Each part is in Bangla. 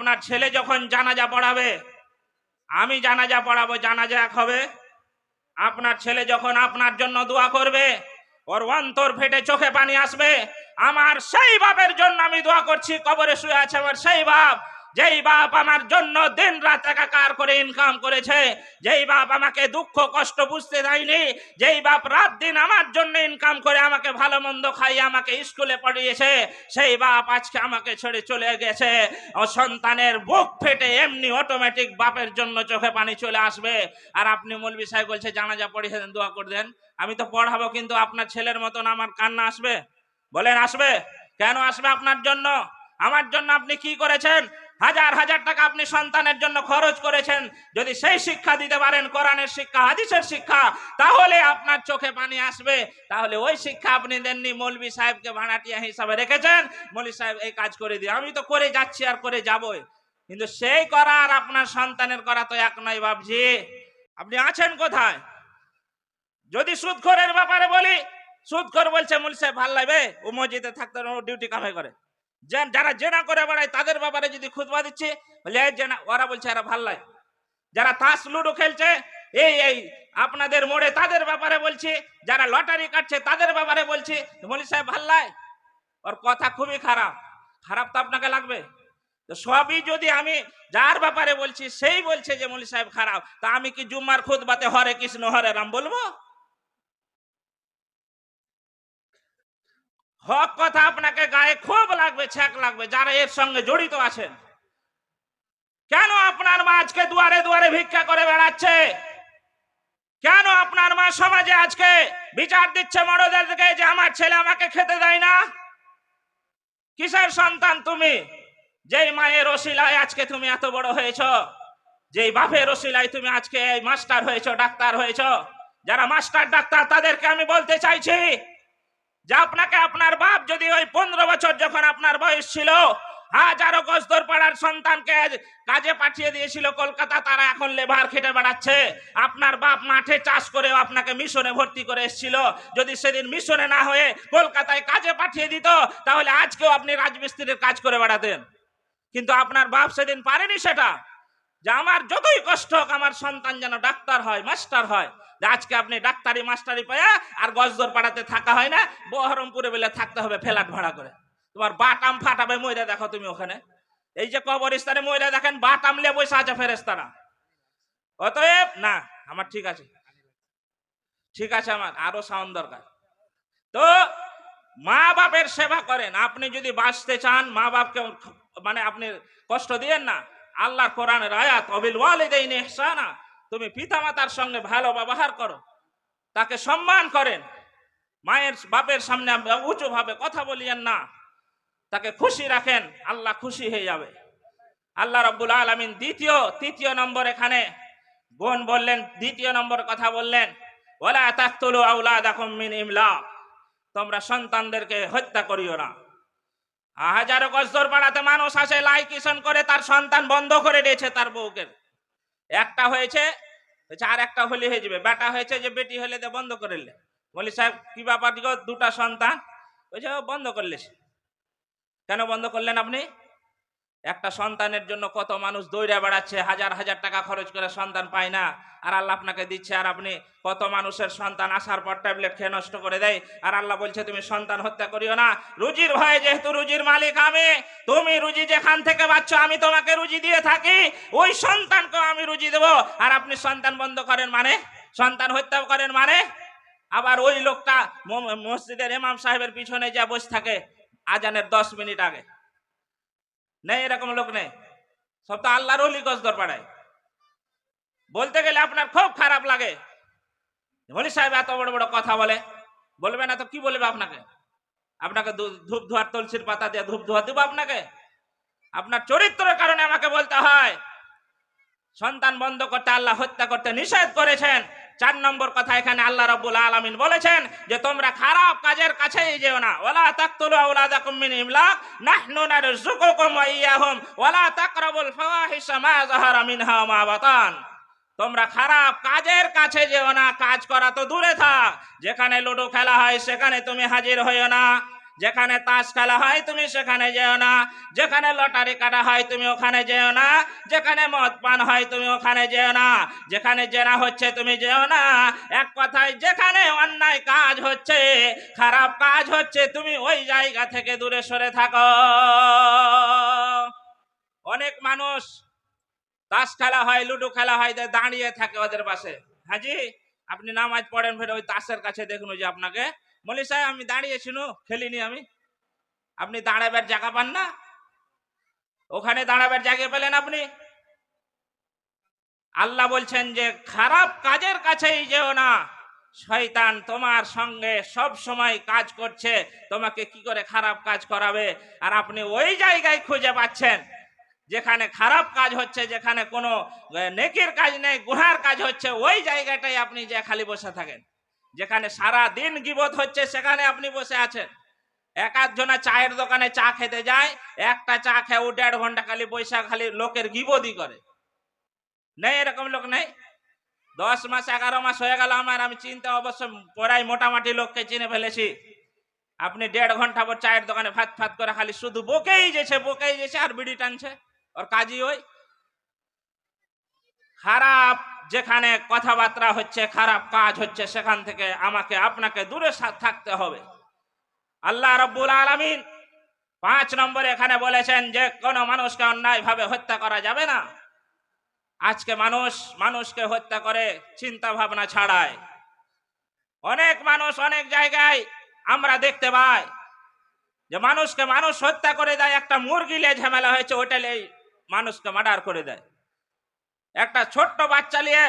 আপনার ছেলে যখন জানাজা পড়াবে, আমি জানাজা পড়াবো, জানাজা এক হবে। আপনার ছেলে যখন আপনার জন্য দোয়া করবে, ওর অন্তর ফেটে চোখে পানি আসবে, আমার সেই বাপের জন্য আমি দোয়া করছি, কবরে শুয়ে আছে আমার সেই বাপ। যেই বাপ আমার জন্য দিন রাত একাকার করে ইনকাম করেছে, যেই বাপ আমাকে দুঃখ কষ্ট বুঝতে দেয়নি, যেই বাপ রাত দিন আমার জন্য ইনকাম করে আমাকে ভালো মন্দ খাইয়ে আমাকে স্কুলে পড়িয়েছে, সেই বাপ আজকে আমাকে ছেড়ে চলে গেছে। ও সন্তানের বুক ফেটে এমনি অটোমেটিক বাপের জন্য চোখে পানি চলে আসবে। আর আপনি মৌলবি সাহেব বলছে, জানাজা পড়িয়ে দেন দোয়া করে দেন। আমি তো পড়াবো, কিন্তু আপনার ছেলের মতন আমার কান্না আসবে? বলেন, আসবে। কেন আসবে আপনার জন্য? আমার জন্য আপনি কি করেছেন? হাজার হাজার টাকা আপনি সন্তানের জন্য খরচ করেছেন। যদি সেই শিক্ষা দিতে পারেন, কোরআনের শিক্ষা, হাদিসের শিক্ষা, তাহলে আপনার চোখে পানি আসবে। তাহলে ওই শিক্ষা আপনি দেননি মৌলবি সাহেবকে ভাড়াটিয়া হিসাবে রেখেছেন। মৌলবি সাহেব, এই কাজ করে দিয়ে আমি তো করে যাচ্ছি আর করে যাবই। কিন্তু সেই করা আর আপনার সন্তানের করা তো এক নয় বাবজি আপনি আছেন কোথায়? যদি সুদখোরের ব্যাপারে বলি সুদখোর বলছে মূল সাহেব, ভালো লাগবে ও মসজিদে থাকতে ডিউটি কামাই করে। যারা জেনা করে বেড়ায়, তাদের ব্যাপারে যদি খুদবা দিচ্ছে ওরা বলছে এরা ভালো লাগে যারা তাস, লুডো খেলছে, এই এই, আপনাদের মোড়ে তাদের ব্যাপারে বলছে, যারা লটারি কাটছে, তাদের ব্যাপারে বলছে মলি সাহেব, ভালো লাগে ওর কথা খুবই খারাপ। খারাপ তো আপনাকে লাগবে? তো সবই যদি আমি যার ব্যাপারে বলছি, সেই বলছে যে মলি সাহেব, খারাপ। তা আমি কি জুম্মার খুদবাতে হরে কৃষ্ণ, হরে রাম বলব? হক কথা আপনাকে গায়ে খুব লাগবে, ছ্যাক লাগবে, যারা এর সঙ্গে জড়িত আছেন। কেন আপনার মা আজকে দুয়ারে দুয়ারে ভিক্ষা করে বেড়াচ্ছে? কেন আপনার মা সমাজে আজকে বিচার দিচ্ছে বড়দেরকে যে আমার ছেলে আমাকে খেতে দেয় না? কিসের সন্তান তুমি? যেই মায়ের রসিলায় আজকে তুমি এত বড় হয়েছ, যেই বাপের রসিলায় তুমি আজকে মাস্টার হয়েছ, ডাক্তার হয়েছ, যারা মাস্টার, ডাক্তার, তাদেরকে আমি বলতে চাইছি যে আপনাকে আপনার বাপ যদি ওই পনেরো বছর যখন আপনার বয়স ছিল, হাজারো গজদর পাড়ার সন্তানকে কাজে পাঠিয়ে দিয়েছিল কলকাতা, তারা এখন লেবার খেটে বেড়াচ্ছে। আপনার বাপ মাঠে চাষ করেও আপনাকে মিশনে ভর্তি করে এসেছিল। যদি সেদিন মিশনে না হয়ে কলকাতায় কাজে পাঠিয়ে দিত, তাহলে আজকেও আপনি রাজমিস্ত্রির কাজ করে বেড়াতেন। কিন্তু আপনার বাপ সেদিন পারেনি সেটা। যে আমার যতই কষ্ট হোক, আমার সন্তান যেন ডাক্তার হয়, মাস্টার হয় আজকে আপনি ডাক্তারি, মাস্টারি পায়া আর গজদর পাড়াতে থাকা হয় না, বহরমপুরে বেলে থাকতে হবে ফ্ল্যাট ভাড়া করে। তোমার বাটাম ফাটাবে ময়দা দেখো তুমি ওখানে। এই যে কবরস্থানে ময়দা দেখেন, বাটাম লে বসে আছে ফেরেস্তারা অতএব, না, আমার ঠিক আছে। ঠিক আছে আমার, আরও সাউন্ড দরকার। তো মা বাপের সেবা করেন। আপনি যদি বাঁচতে চান মা বাপকে মানে আপনি কষ্ট দিয়েন না। আল্লাহর কোরআনের আয়াত, অবিল ওয়ালিদাইন ইহসানা তুমি পিতামাতার সঙ্গে ভালো ব্যবহার করো। তাকে সম্মান করেন। মায়ের, বাপের সামনে উঁচু ভাবে কথা বলিয়েন না। তাকে খুশি রাখেন, আল্লাহ খুশি হয়ে যাবে। আল্লাহ রব্বুল আলমিন দ্বিতীয়, তৃতীয় নম্বর এখানে বোন বললেন, দ্বিতীয় নম্বর কথা বললেন ওলা তাকতুলু আউলাদাকুম মিন ইমলাক তোমরা সন্তানদেরকে হত্যা করিও না। হাজারো গজদর পাড়াতে মানুষ আসে, লাইকিশন করে তার সন্তান বন্ধ করে দিয়েছে তার বউকে। একটা হয়েছে আর একটা হলে হয়ে যাবে। বেটা হয়েছে যে বেটি হলে দে বন্ধ করে দিলে বলি সাহেব কি ব্যাপার দুটা সন্তান? বলছে "ও, বন্ধ করলে কেন বন্ধ করলেন আপনি? একটা সন্তানের জন্য কত মানুষ দৌড়ে বেড়াচ্ছে, হাজার হাজার টাকা খরচ করে সন্তান পায় না। আর আল্লাহ আপনাকে দিচ্ছে, আর আপনি কত মানুষের সন্তান আসার পর ট্যাবলেট খেয়ে নষ্ট করে দেয়। আর আল্লাহ বলছে, তুমি সন্তান হত্যা করিও না। রুজির ভয়ে যেহেতু রুজির মালিক আমি, তুমি রুজি যেখান থেকে পাচ্ছ, আমি তোমাকে রুজি দিয়ে থাকি। ওই সন্তানকে আমি রুজি দেব। আর আপনি সন্তান বন্ধ করেন মানে? সন্তান হত্যা করেন মানে? আবার ওই লোকটা মসজিদের ইমাম সাহেবের পিছনে যা বসে থাকে, আজানের দশ মিনিট আগে। নেই এরকম লোক নেই। সব তো আল্লাহর অলি গজদর পাড়ায়। বলতে গেলে আপনার খুব খারাপ লাগে। হলি সাহেব এত বড় বড় কথা বলে। বলবে না তো কি বলবে আপনাকে? আপনাকে ধূপ ধোয়ার তুলসীর পাতা দিয়ে ধূপ ধোয়া দিব আপনাকে? আপনার চরিত্রের কারণে আমাকে বলতে হয়। সন্তান বন্ধ করতে আল্লাহ হত্যা করতে নিষেধ করেছেন। চার নম্বর কথা এখানে আল্লাহ রাব্বুল আলামিন বলেছেন যে, তোমরা খারাপ কাজের কাছেই যেও না। ওয়ালা তাকতুলু আওলাদাকুম মিন ইমলাক। নাহনু নারযুকুকুম ওয়া ইয়াহুম। ওয়ালা তাকরাবুল ফাওয়াহিশা মা যাহারা মিনহা মা বাতান। তোমরা খারাপ কাজের কাছে যেও না। কাজ করা তো দূরে থাক। যেখানে লুডো খেলা হয়, সেখানে তুমি হাজির হইও না। যেখানে তাস খেলা হয়, তুমি সেখানে যেও না। যেখানে লটারি কাটা হয়, তুমি ওখানে যেও না। যেখানে মদ পান হয়, তুমি ওখানে যেও না। যেখানে জেনা হচ্ছে, তুমি যেও না। এক কথায়, যেখানে অন্যায় কাজ হচ্ছে, খারাপ কাজ হচ্ছে, তুমি ওই জায়গা থেকে দূরে সরে থাকো। অনেক মানুষ তাস খেলা হয়, লুডো খেলা হয় দাঁড়িয়ে থাকে ওদের পাশে। হাজি আপনি নামাজ পড়েন, ফের ওই তাসের কাছে দেখুন যে আপনাকে। বলি, সাহেব, আমি দাঁড়িয়েছি নু খেলিনি আমি। আপনি দাঁড়াবার জায়গা পান না? ওখানে দাঁড়াবার জায়গা পেলেন আপনি? আল্লাহ বলছেন যে, খারাপ কাজের কাছেই যেও না। শয়তান তোমার সঙ্গে সব সময় কাজ করছে, তোমাকে কি করে খারাপ কাজ করাবে? আর আপনি ওই জায়গায় খুঁজে পাচ্ছেন, যেখানে খারাপ কাজ হচ্ছে, যেখানে কোনো নেকির কাজ নেই গুহার কাজ হচ্ছে, ওই জায়গাটাই আপনি যে খালি বসে থাকেন। যেখানে সারা দিন গিবত হচ্ছে, সেখানে আপনি বসে আছেন। এক আধজনা চায়ের দোকানে চা খেতে যায়, একটা চা খেয়ে ও দেড় ঘণ্টা খালি বৈশা খালি লোকের গিবদি করে। নেই এরকম লোক নেই। দশ মাস, এগারো মাস হয়ে গেল আমার, আমি চিন্তা অবশ্য পড়াই মোটামুটি লোককে চিনে ফেলেছি। আপনি দেড় ঘণ্টা পর চায়ের দোকানে ফাত ফাত করে খালি শুধু বকেই যেছে বকেই যেছে, আর বিড়ি টানছে। ওর কাজই ওই। খারাপ, যেখানে কথাবার্তা হচ্ছে, খারাপ কাজ হচ্ছে, সেখান থেকে আমাকে, আপনাকে দূরে থাকতে হবে। আল্লাহ রব্বুল আলামিন পাঁচ নম্বরে এখানে বলেছেন যে, কোনো মানুষকে অন্যায়ভাবে হত্যা করা যাবে না। আজকে মানুষ, মানুষকে হত্যা করে চিন্তা ভাবনা ছাড়ায়। অনেক মানুষ অনেক জায়গায় আমরা দেখতে পাই যে, মানুষকে মানুষ হত্যা করে দেয়, একটা মুরগি নিয়ে ঝামেলা হয়েছে, ওটা মানুষকে মার্ডার করে দেয়। একটা ছোট্ট বাচ্চা নিয়ে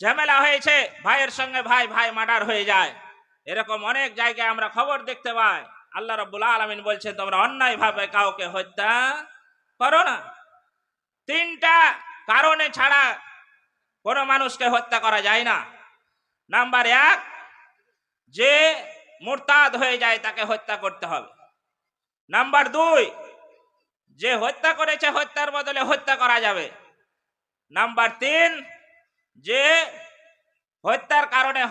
ঝামেলা হয়েছে, ভাইয়ের সঙ্গে ভাই ভাই মার্ডার হয়ে যায়। এরকম অনেক জায়গায় আমরা খবর দেখতে পাই। আল্লাহ রব্বুল আলমিন বলছেন, তোমরা অন্যায় ভাবে কাউকে হত্যা করো না। তিনটা কারণে ছাড়া কোনো মানুষকে হত্যা করা যায় না। নাম্বার এক, যে মুরতাদ হয়ে যায় তাকে হত্যা করতে হবে। নাম্বার দুই, যে হত্যা করেছে হত্যার বদলে হত্যা করা যাবে। নাম্বার তিন, যে হত্যার কারণে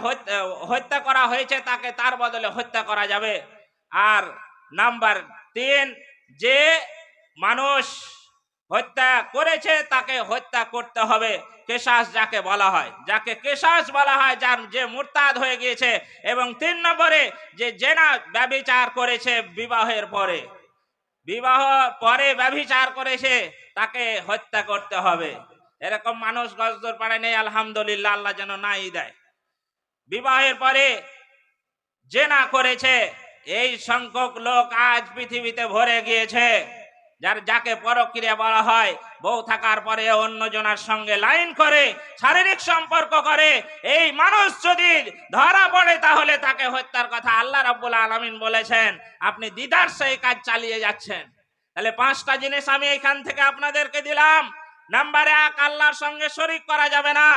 হত্যা করা হয়েছে তাকে তার বদলে হত্যা করা যাবে। আর নাম্বার তিন, যে মানুষ হত্যা করেছে তাকে হত্যা করতে হবে। কেশাস যাকে বলা হয়, যাকে কেশাস বলা হয়, যার যে মুরতাদ হয়ে গিয়েছে এবং তিন নম্বরে যে জেনা ব্যবিচার করেছে বিবাহের পরে। বিবাহ পরে ব্যভিচার করেছে, তাকে হত্যা করতে হবে। এরকম মানুষ গজদর পাড়ায় নেই, আলহামদুলিল্লাহ, আল্লাহ যেন নাই দেয়। বিবাহের পরে জেনা করেছে, এই সংখ্যক লোক আজ পৃথিবীতে ভরে গিয়েছে, যার যাকে পরক্রিয়া বলা হয়, বউ থাকার পরে অন্য জনের সঙ্গে লাইন করে, শারীরিক সম্পর্ক করে, এই মানুষ যদি ধরা পড়ে তাহলে তাকে হত্যার কথা আল্লাহ রাব্বুল আলামিন বলেছেন, আপনি দিদার সেই কাজ চালিয়ে যাচ্ছেন। তাহলে পাঁচটা জিনিস আমি এখান থেকে আপনাদেরকে দিলাম। নাম্বার এক আল্লাহর সঙ্গে শরিক করা যাবে না।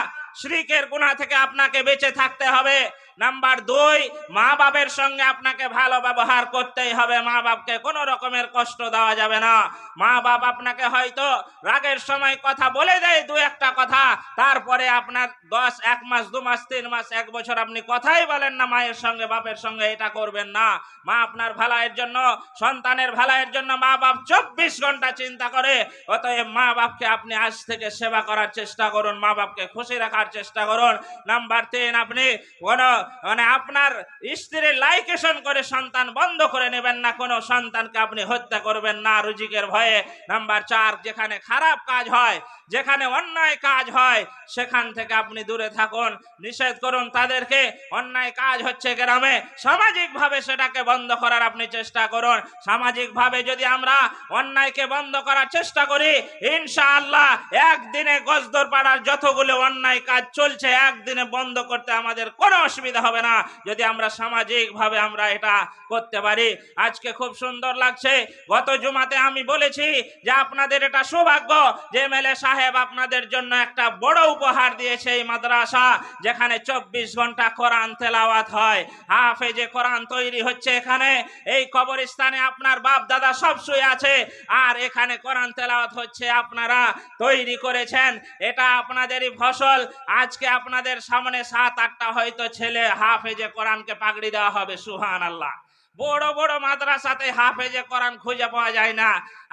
শ্রীকের গুণা থেকে আপনাকে বেঁচে থাকতে হবে। নাম্বার দুই, মা বাবের সঙ্গে আপনাকে ভালো ব্যবহার করতেই হবে। মা বাপকে কোনো রকমের কষ্ট দেওয়া যাবে না। মা বাপ আপনাকে হয়তো রাগের সময় কথা বলে দেয় দু একটা কথা, তারপরে আপনার দশ, এক মাস, দু মাস, তিন মাস, এক বছর আপনি কথাই বলেন না মায়ের সঙ্গে, বাপের সঙ্গে এটা করবেন না। মা আপনার ভালাইয়ের জন্য, সন্তানের ভালাইয়ের জন্য মা বাপ চব্বিশ ঘণ্টা চিন্তা করে। অতএব মা বাপকে আপনি আজ থেকে সেবা করার চেষ্টা করুন, মা বাপকে খুশি রাখার চেষ্টা করুন। নাম্বার তিন, আপনি কোনো মানে আপনার স্ত্রীর লাইকেশন করে সন্তান বন্ধ করে নেবেন না, কোনো সন্তানকে আপনি হত্যা করবেন না। রুজিকের ভয়ে নাম্বার চার, যেখানে খারাপ কাজ হয়, যেখানে অন্যায় কাজ হয়, সেখান থেকে আপনি দূরে থাকুন। নিষেধ করুন তাদেরকে, অন্যায় কাজ হচ্ছে গ্রামে, সামাজিকভাবে সেটাকে বন্ধ করার আপনি চেষ্টা করুন। সামাজিকভাবে যদি আমরা অন্যায়কে বন্ধ করার চেষ্টা করি, ইনশাআল্লাহ একদিনে গজদর পাড়ার যতগুলো অন্যায় কাজ চলছে, একদিনে বন্ধ করতে আমাদের কোনো অসুবিধা হবে না। যদি আমরা সামাজিকভাবে আমরা এটা করতে পারি। আজকে খুব সুন্দর লাগছে। গত জুমাতে আমি বলেছি যে আপনাদের এটা সৌভাগ্য যে মেলে সাহেব আপনাদের জন্য একটা বড় উপহার দিয়েছে এই মাদ্রাসা, যেখানে চব্বিশ ঘণ্টা কোরআন তেলাওয়াত হয়। হাফেজে কোরআন তৈরি হচ্ছে এখানে। এই কবরস্থানে আপনার বাপ দাদা সব শুয়ে আছে। আর এখানে কোরআন তেলাওয়াত হচ্ছে আপনারা তৈরি করেছেন। এটা আপনাদেরই ফসল। আজকে আপনাদের সামনে সাত, আটটা হয়তো ছেলে হাফেজে কোরআনকে পাগড়ি দেওয়া হবে সুহান আল্লাহ বড় বড় মাদ্রাসাতে হাফেজে কোরআন খুঁজে পাওয়া যায় না।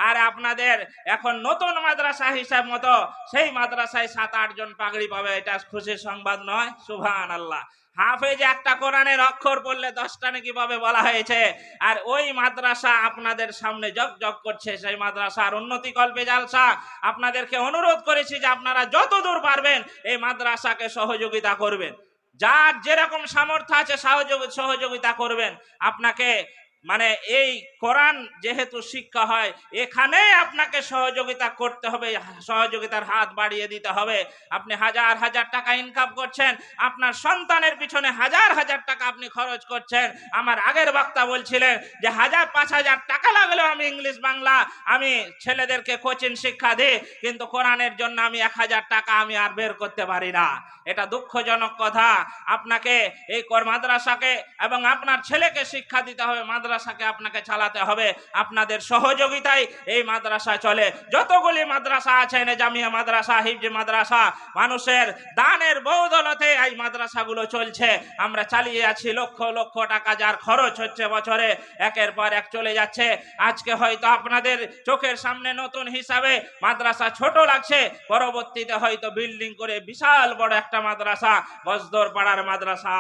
আর আপনাদের এখন নতুন মাদ্রাসা হিসাব মতো সেই মাদ্রাসায় সাত, আট জন পাগড়ি পাবে, এটা খুশির সংবাদ নয় সুভান আল্লাহ হাফেজ একটা কোরআনের অক্ষর পড়লে দশটা নাকি পাবে বলা হয়েছে। আর ওই মাদ্রাসা আপনাদের সামনে জগ জগ করছে, সেই মাদ্রাসার উন্নতি কল্পে জালসা। আপনাদেরকে অনুরোধ করেছি যে আপনারা যত দূর পারবেন এই মাদ্রাসাকে সহযোগিতা করবেন। যার যেরকম সামর্থ্য আছে সহযোগী সহযোগিতা করবেন আপনাকে মানে এই কোরআন যেহেতু শিক্ষা হয়, এখানে আপনাকে সহযোগিতা করতে হবে, সহযোগিতার হাত বাড়িয়ে দিতে হবে। আপনি হাজার হাজার টাকা ইনকাম করছেন, আপনার সন্তানের পিছনে হাজার হাজার টাকা আপনি খরচ করছেন। আমার আগের বক্তা বলছিলেন যে, হাজার পাঁচ হাজার টাকা লাগলেও আমি ইংলিশ বাংলা, আমি ছেলেদেরকে কোচিং শিক্ষা দিই, কিন্তু কোরআনের জন্য আমি এক হাজার টাকা আমি আর বের করতে পারি না। এটা দুঃখজনক কথা। আপনাকে এই মাদ্রাসাকে এবং আপনার ছেলেকে শিক্ষা দিতে হবে মাদ্রাসাকে আপনাকে চালাতে হবে। আপনাদের সহযোগিতায় এই মাদ্রাসা চলে। যতগুলি মাদ্রাসা আছে জামিয়া মাদ্রাসা, হিফজি মাদ্রাসা, মানুষের দানের বৌদলতে এই মাদ্রাসাগুলো চলছে। আমরা চালিয়ে যাচ্ছি লক্ষ লক্ষ টাকা, যার খরচ হচ্ছে বছরে একের পর এক চলে যাচ্ছে। আজকে হয়তো আপনাদের চোখের সামনে নতুন হিসাবে মাদ্রাসা ছোট লাগছে। পরবর্তীতে হয়তো বিল্ডিং করে বিশাল বড় একটা মাদ্রাসা গজদর পাড়ার মাদ্রাসা।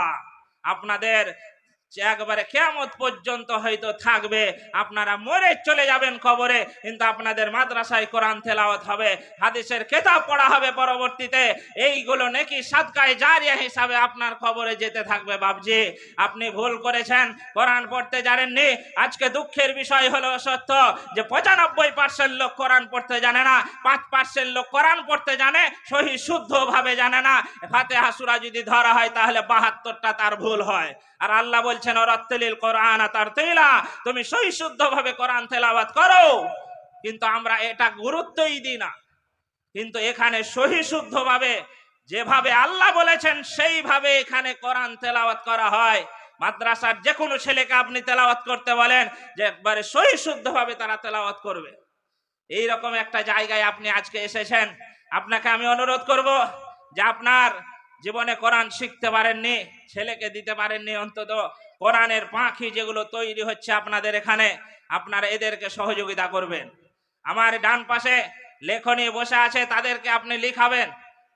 আপনাদের যে একবারে কেমত পর্যন্ত হয়তো থাকবে, আপনারা মরে চলে যাবেন কবরে, কিন্তু আপনাদের মাদ্রাসায় কোরআন তেলাওয়াত হবে, হাদিসের কেতাব পড়া হবে পরবর্তীতে, এইগুলো নাকি সাদকায় জারিয়া হিসাবে আপনার কবরে যেতে থাকবে বাবজি আপনি ভুল করেছেন, কোরআন পড়তে জানেননি, আজকে দুঃখের বিষয় হলো সত্য, যে পঁচানব্বই পার্সেন্ট লোক কোরআন পড়তে জানে না, পাঁচ পার্সেন্ট লোক কোরআন পড়তে জানে, সহি শুদ্ধভাবে জানে না। ফাতে হাসুরা যদি ধরা হয়, তাহলে বাহাত্তরটা তার ভুল হয়। আর আল্লাহ বলছেন অরাত্তলিল কোরআন তার তেলা। তুমি সহি শুদ্ধভাবে কোরআন তেলাওয়াত করো। কিন্তু আমরা এটা গুরুত্বই দিই না। কিন্তু এখানে সহি শুদ্ধভাবে যেভাবে আল্লাহ বলেছেন, সেইভাবে এখানে কোরআন তেলাওয়াত করা হয়। মাদ্রাসার যে কোনো ছেলেকে আপনি তেলাওয়াত করতে বলেন, যে একবারে সহি শুদ্ধভাবে তারা তেলাওয়াত করবে। এই রকম একটা জায়গায় আপনি আজকে এসেছেন। আপনাকে আমি অনুরোধ করব যে আপনার জীবনে কোরআন শিখতে পারেননি, ছেলেকে দিতে পারেননি অন্তত। কোরআনের পাখি যেগুলো তৈরি হচ্ছে আপনাদের এখানে, আপনারা এদেরকে সহযোগিতা করবেন। আমার ডান পাশে লেখনী বসে আছে, তাদেরকে আপনি লিখাবেন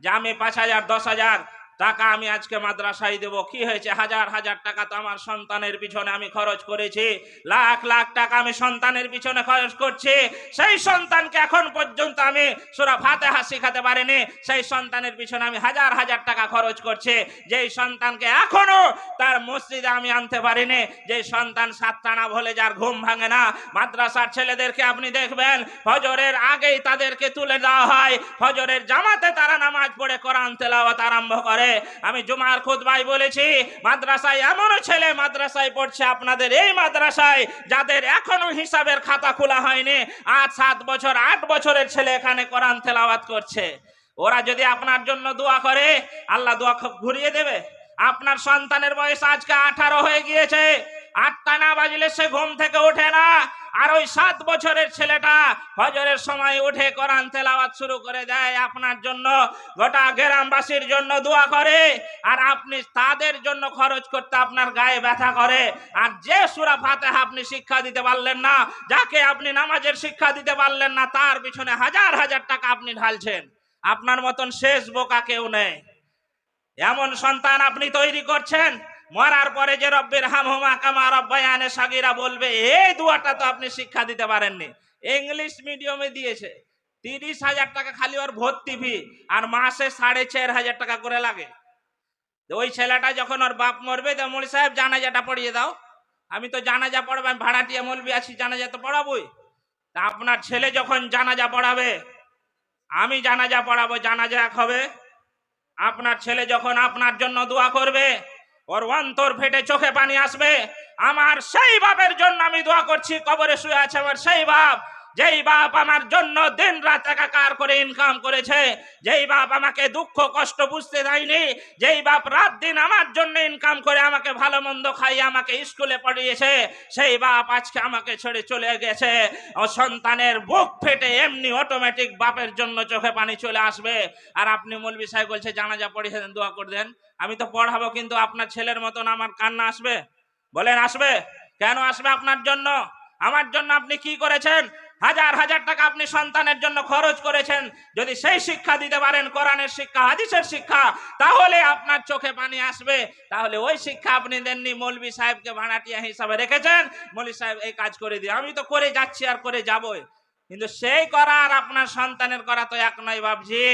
যে আমি পাঁচ হাজার, দশ হাজার টাকা আমি আজকে মাদ্রাসায় দেবো। কি হয়েছে? হাজার হাজার টাকা তো আমার সন্তানের পিছনে আমি খরচ করেছি। লাখ লাখ টাকা আমি সন্তানের পিছনে খরচ করছি। সেই সন্তানকে এখন পর্যন্ত আমি সুরা ফাতেহা শিখাতে পারিনি। সেই সন্তানের পিছনে আমি হাজার হাজার টাকা খরচ করছি। যেই সন্তানকে এখনও তার মসজিদে আমি আনতে পারিনি। যে সন্তান সাতটা না বলে যার ঘুম ভাঙে না। মাদ্রাসার ছেলেদেরকে আপনি দেখবেন, ফজরের আগেই তাদেরকে তুলে দেওয়া হয়। ফজরের জামাতে তারা নামাজ পড়ে কোরআন তেলাওয়াত আরম্ভ করে। আমি জুমার খুতবায় বলেছি, মাদ্রাসায় এমনও ছেলে মাদ্রাসায় পড়ছে আপনাদের, এই মাদ্রাসায় যাদের এখনও হিসাবের খাতা খোলা হয়নি আট সাত বছর, আট বছরের ছেলে এখানে কোরআন তেলাওয়াত করছে। ওরা যদি আপনার জন্য দোয়া করে, আল্লাহ দোয়া খুব ঘুরিয়ে দেবে। আপনার সন্তানের বয়স আজকে আঠারো হয়ে গিয়েছে, আটটা না বাজলে সে ঘুম থেকে ওঠে না। আর ওই সাত বছরের ছেলেটা হজরের সময় উঠে কোরআন তেলাওয়াত শুরু করে দেয় আপনার জন্য, গোটা গ্রামবাসীর জন্য দোয়া করে, আর আপনি তাদের জন্য খরচ করতে আপনার গায়ে ব্যথা করে। আর যে সুরা ফাতেহা আপনি শিক্ষা দিতে পারলেন না, যাকে আপনি নামাজের শিক্ষা দিতে পারলেন না, তার পিছনে হাজার হাজার টাকা আপনি ঢালছেন। আপনার মতন শেষ বোকা কেউ নেই। এমন সন্তান আপনি তৈরি করছেন মরার পরে যে রব্বের হামহুমা কামা রব্বায়ানে সাগিরা বলবে, এই দুয়াটা তো আপনি শিক্ষা দিতে পারেননি। ইংলিশ মিডিয়ামে দিয়েছে, তিরিশ হাজার টাকা খালি ওর ভর্তি ফি আর মাসে সাড়ে চার হাজার টাকা করে লাগে। ওই ছেলেটা যখন ওর বাপ মরবে, তো মৌলী সাহেব, জানাজাটা পড়িয়ে দাও। আমি তো জানাজা পড়াবো, আমি ভাড়াটিয়া মলবি আছি, জানাজা তো পড়াবোই। তা আপনার ছেলে যখন জানাজা পড়াবে, আমি জানাজা পড়াবো, জানাজা হবে। আপনার ছেলে যখন আপনার জন্য দোয়া করবে ওর অন্তর ফেটে চোখে পানি আসবে। আমার সেই বাপের জন্য আমি দোয়া করছি, কবরে শুয়ে আছে আমার সেই বাপ। যেই বাপ আমার জন্য দিন রাত একাকার করে ইনকাম করেছে, যেই বাপ আমাকে দুঃখ কষ্ট বুঝতে দেয়নি, যেই বাপ রাত দিন আমার জন্য ইনকাম করে আমাকে ভালো মন্দ খাইয়ে আমাকে স্কুলে পড়িয়েছে, সেই বাপ আজকে আমাকে ছেড়ে চলে গেছে। ও সন্তানের বুক ফেটে এমনি অটোমেটিক বাপের জন্য চোখে পানি চলে আসবে। আর আপনি মৌলবি সাহেব বলছে, জানাজা পড়িয়ে দেন দোয়া করে দেন। আমি তো পড়াবো, কিন্তু আপনার ছেলের মতন আমার কান্না আসবে? বলেন, আসবে। কেন আসবে আপনার জন্য? আমার জন্য আপনি কি করেছেন? হাজার হাজার টাকা আপনি সন্তানের জন্য খরচ করেছেন। যদি সেই শিক্ষা দিতে পারেন, কোরআনের শিক্ষা, হাদিসের শিক্ষা, তাহলে আপনার চোখে পানি আসবে। তাহলে ওই শিক্ষা আপনি দেননি মৌলবি সাহেবকে ভাড়াটিয়া হিসাবে রেখেছেন। মৌলী সাহেব, এই কাজ করে দিয়ে আমি তো করে যাচ্ছি আর করে যাবই। কিন্তু সেই করার আপনার সন্তানের করা তো এক নয় বাবজি